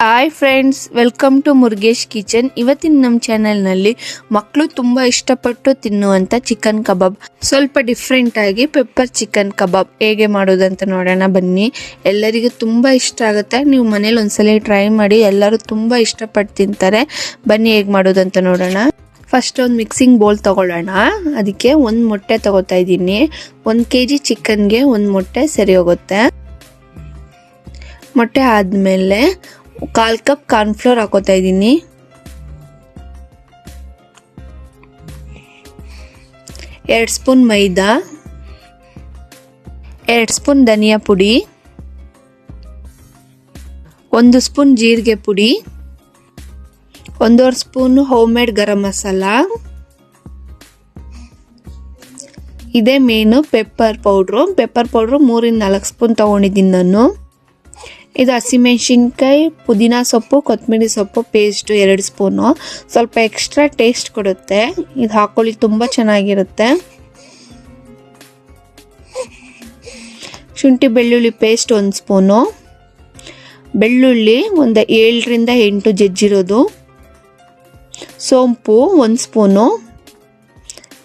Hi friends welcome to Murugesh kitchen ಇವತ್ತಿನ ನಮ್ಮ ಚಾನೆಲ್ನಲ್ಲಿ ಮಕ್ಕಳು ತುಂಬ ಇಷ್ಟಪಟ್ಟು ತಿನ್ನುವಂಥ ಚಿಕನ್ ಕಬಾಬ್ ಸ್ವಲ್ಪ ಡಿಫ್ರೆಂಟ್ ಆಗಿ ಪೆಪ್ಪರ್ ಚಿಕನ್ ಕಬಾಬ್ ಹೇಗೆ ಮಾಡೋದಂತ ನೋಡೋಣ ಬನ್ನಿ. ಎಲ್ಲರಿಗೂ ತುಂಬ ಇಷ್ಟ ಆಗುತ್ತೆ. ನೀವು ಮನೇಲಿ ಒಂದ್ಸಲ ಟ್ರೈ ಮಾಡಿ ಎಲ್ಲರೂ ತುಂಬ ಇಷ್ಟಪಟ್ಟು ತಿಂತಾರೆ. ಬನ್ನಿ ಹೇಗೆ ಮಾಡೋದಂತ ನೋಡೋಣ. ಫಸ್ಟ್ ಒಂದು ಮಿಕ್ಸಿಂಗ್ ಬೌಲ್ ತಗೊಳ್ಳೋಣ. ಅದಕ್ಕೆ ಒಂದು ಮೊಟ್ಟೆ ತಗೋತಾ ಇದ್ದೀನಿ. ಒಂದು ಕೆ ಜಿ ಚಿಕನ್ಗೆ ಒಂದು ಮೊಟ್ಟೆ ಸರಿ ಹೋಗುತ್ತೆ. ಮೊಟ್ಟೆ ಆದಮೇಲೆ ಕಾಲ್ ಕಪ್ ಕಾರ್ನ್ಫ್ಲೋರ್ ಹಾಕೋತಾ ಇದ್ದೀನಿ. ಎರಡು ಸ್ಪೂನ್ ಮೈದಾ. ಎರಡು ಸ್ಪೂನ್ ಧನಿಯಾ ಪುಡಿ. ಒಂದು ಸ್ಪೂನ್ ಜೀರಿಗೆ ಪುಡಿ. ಒಂದೂವರೆ spoon home made garam masala. ಇದೇ main pepper powder. Pepper powder ಮೂರಿಂದ ನಾಲ್ಕು ಸ್ಪೂನ್ ತೊಗೊಂಡಿದ್ದೀನಿ ನಾನು. ಇದು ಹಸಿಮೆಣಸಿನ್ಕಾಯಿ, ಪುದೀನ ಸೊಪ್ಪು ಕೊತ್ತಂಬರಿ ಸೊಪ್ಪು, ಪೇಸ್ಟು ಎರಡು ಸ್ಪೂನು. ಸ್ವಲ್ಪ ಎಕ್ಸ್ಟ್ರಾ ಟೇಸ್ಟ್ ಕೊಡುತ್ತೆ. ಇದು ಹಾಕೊಳ್ಳಿ, ತುಂಬ ಚೆನ್ನಾಗಿರುತ್ತೆ. ಶುಂಠಿ ಬೆಳ್ಳುಳ್ಳಿ ಪೇಸ್ಟ್ ಒಂದು ಸ್ಪೂನು. ಬೆಳ್ಳುಳ್ಳಿ ಒಂದು ಏಳರಿಂದ ಎಂಟು ಜಜ್ಜಿರೋದು. ಸೋಂಪು ಒಂದು ಸ್ಪೂನು.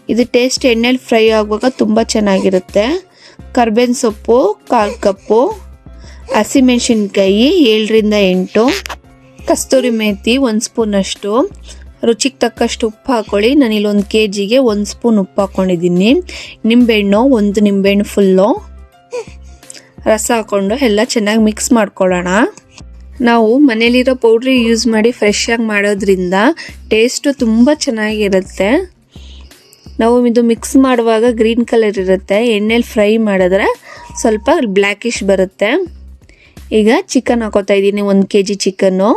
ಇದು ಟೇಸ್ಟ್ ಎಣ್ಣೆಲಿ ಫ್ರೈ ಆಗುವಾಗ ತುಂಬ ಚೆನ್ನಾಗಿರುತ್ತೆ. ಕರ್ಬೇವಿನ ಸೊಪ್ಪು, ಕಾಲು ಕಪ್ಪು. ಹಸಿಮೆಣಸಿನ್ಕಾಯಿ ಏಳರಿಂದ ಎಂಟು, ಕಸ್ತೂರಿ ಮೇಥಿ ಒಂದು ಸ್ಪೂನಷ್ಟು ರುಚಿಗೆ ತಕ್ಕಷ್ಟು ಉಪ್ಪು ಹಾಕೊಳ್ಳಿ. ನಾನು ಇಲ್ಲೊಂದು ಕೆ ಜಿಗೆ ಒಂದು ಸ್ಪೂನ್ ಉಪ್ಪು ಹಾಕ್ಕೊಂಡಿದ್ದೀನಿ ನಿಂಬೆಹಣ್ಣು ಒಂದು ನಿಂಬೆಹಣ್ಣು ಫುಲ್ಲು. ರಸ ಹಾಕ್ಕೊಂಡು ಎಲ್ಲ ಚೆನ್ನಾಗಿ ಮಿಕ್ಸ್ ಮಾಡ್ಕೊಳ್ಳೋಣ. ನಾವು ಮನೇಲಿರೋ ಪೌಡ್ರಿ ಯೂಸ್ ಮಾಡಿ ಫ್ರೆಶ್ಶಾಗಿ ಮಾಡೋದ್ರಿಂದ ಟೇಸ್ಟು ತುಂಬ ಚೆನ್ನಾಗಿರುತ್ತೆ. ನಾವು ಇದು ಮಿಕ್ಸ್ ಮಾಡುವಾಗ ಗ್ರೀನ್ ಕಲರ್ ಇರುತ್ತೆ. ಎಣ್ಣೆಲಿ ಫ್ರೈ ಮಾಡಿದ್ರೆ ಸ್ವಲ್ಪ ಬ್ಲ್ಯಾಕಿಶ್ ಬರುತ್ತೆ. ಈಗ ಚಿಕನ್ ಹಾಕೋತಾ ಇದ್ದೀನಿ ಒಂದು ಕೆ ಜಿ ಚಿಕನ್ನು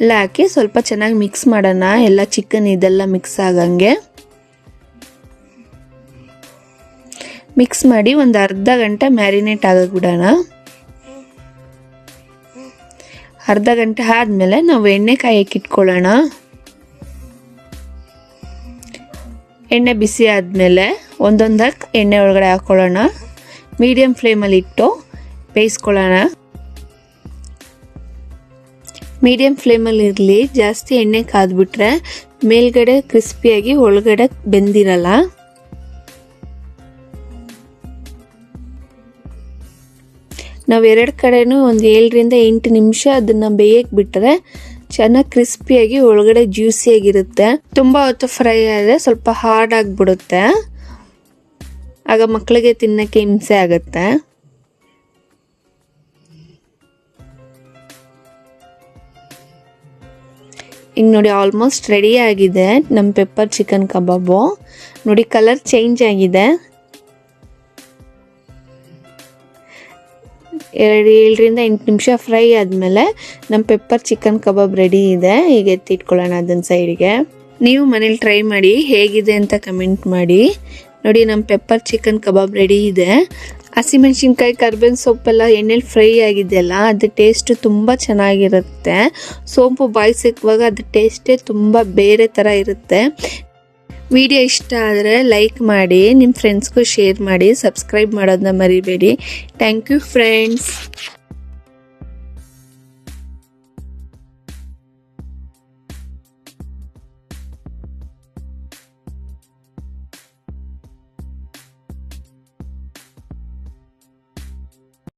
ಎಲ್ಲ ಹಾಕಿ ಸ್ವಲ್ಪ ಚೆನ್ನಾಗಿ ಮಿಕ್ಸ್ ಮಾಡೋಣ. ಎಲ್ಲ ಚಿಕನ್ ಇದೆಲ್ಲ ಮಿಕ್ಸ್ ಆಗಂಗೆ. ಮಿಕ್ಸ್ ಮಾಡಿ ಒಂದು ಅರ್ಧ ಗಂಟೆ ಮ್ಯಾರಿನೇಟ್ ಆಗಕ್ಕೆ ಬಿಡೋಣ ಅರ್ಧ ಗಂಟೆ ಆದಮೇಲೆ ನಾವು ಎಣ್ಣೆ ಕಾಯಕ್ಕೆ ಎಣ್ಣೆ ಬಿಸಿ ಆದಮೇಲೆ ಒಂದೊಂದಕ್ಕೆ ಎಣ್ಣೆ ಒಳಗಡೆ ಹಾಕ್ಕೊಳ್ಳೋಣ ಮೀಡಿಯಮ್ ಫ್ಲೇಮಲ್ಲಿ ಇಟ್ಟು ಬೇಯಿಸ್ಕೊಳ್ಳೋಣ. ಮೀಡಿಯಮ್ ಫ್ಲೇಮಲ್ಲಿ ಇರಲಿ, ಜಾಸ್ತಿ ಎಣ್ಣೆ ಕಾದ್ಬಿಟ್ರೆ ಮೇಲ್ಗಡೆ ಕ್ರಿಸ್ಪಿಯಾಗಿ ಒಳಗಡೆ ಬೆಂದಿರಲ್ಲ. ನಾವು ಎರಡು ಕಡೆಯೂ ಒಂದು ಏಳರಿಂದ ಎಂಟು ನಿಮಿಷ ಅದನ್ನು ಬೇಯಕ್ಕೆ ಬಿಟ್ಟರೆ ಚೆನ್ನಾಗಿ ಕ್ರಿಸ್ಪಿಯಾಗಿ ಒಳಗಡೆ ಜ್ಯೂಸಿಯಾಗಿರುತ್ತೆ ತುಂಬ ಹೊತ್ತು ಫ್ರೈ ಆದರೆ ಸ್ವಲ್ಪ ಹಾರ್ಡ್ ಆಗಿಬಿಡುತ್ತೆ. ಆಗ ಮಕ್ಕಳಿಗೆ ತಿನ್ನೋಕ್ಕೆ ಹಿಂಸೆ ಆಗುತ್ತೆ. ಈಗ ನೋಡಿ ಆಲ್ಮೋಸ್ಟ್ ರೆಡಿ ಆಗಿದೆ ನಮ್ಮ ಪೆಪ್ಪರ್ ಚಿಕನ್ ಕಬಾಬು ನೋಡಿ ಕಲರ್ ಚೇಂಜ್ ಆಗಿದೆ. ಎರಡು ಏಳರಿಂದ ಎಂಟು ನಿಮಿಷ ಫ್ರೈ ಆದಮೇಲೆ ನಮ್ಮ ಪೆಪ್ಪರ್ ಚಿಕನ್ ಕಬಾಬ್ ರೆಡಿ ಇದೆ. ಈಗ ಎತ್ತಿಟ್ಕೊಳ್ಳೋಣ ಅದನ್ನ ಸೈಡ್ಗೆ ನೀವು ಮನೇಲಿ ಟ್ರೈ ಮಾಡಿ ಹೇಗಿದೆ ಅಂತ ಕಮೆಂಟ್ ಮಾಡಿ. ನೋಡಿ ನಮ್ಮ ಪೆಪ್ಪರ್ ಚಿಕನ್ ಕಬಾಬ್ ರೆಡಿ ಇದೆ. ಹಸಿಮೆಣ್ಸಿನ್ಕಾಯಿ, ಕರ್ಬೇವಿನ ಸೊಪ್ಪೆಲ್ಲ ಎಣ್ಣೆಲಿ ಫ್ರೈ ಆಗಿದೆಯಲ್ಲ ಅದು ಟೇಸ್ಟು ತುಂಬ ಚೆನ್ನಾಗಿರುತ್ತೆ. ಸೋಂಪು ಬಾಯಿ ಸಿಕ್ಕುವಾಗ ಅದು ಟೇಸ್ಟೇ ತುಂಬ ಬೇರೆ ಥರ ಇರುತ್ತೆ. ವಿಡಿಯೋ ಇಷ್ಟ ಆದರೆ ಲೈಕ್ ಮಾಡಿ ನಿಮ್ಮ ಫ್ರೆಂಡ್ಸ್ಗೂ ಶೇರ್ ಮಾಡಿ ಸಬ್ಸ್ಕ್ರೈಬ್ ಮಾಡೋದನ್ನ ಮರಿಬೇಡಿ. Thank you friends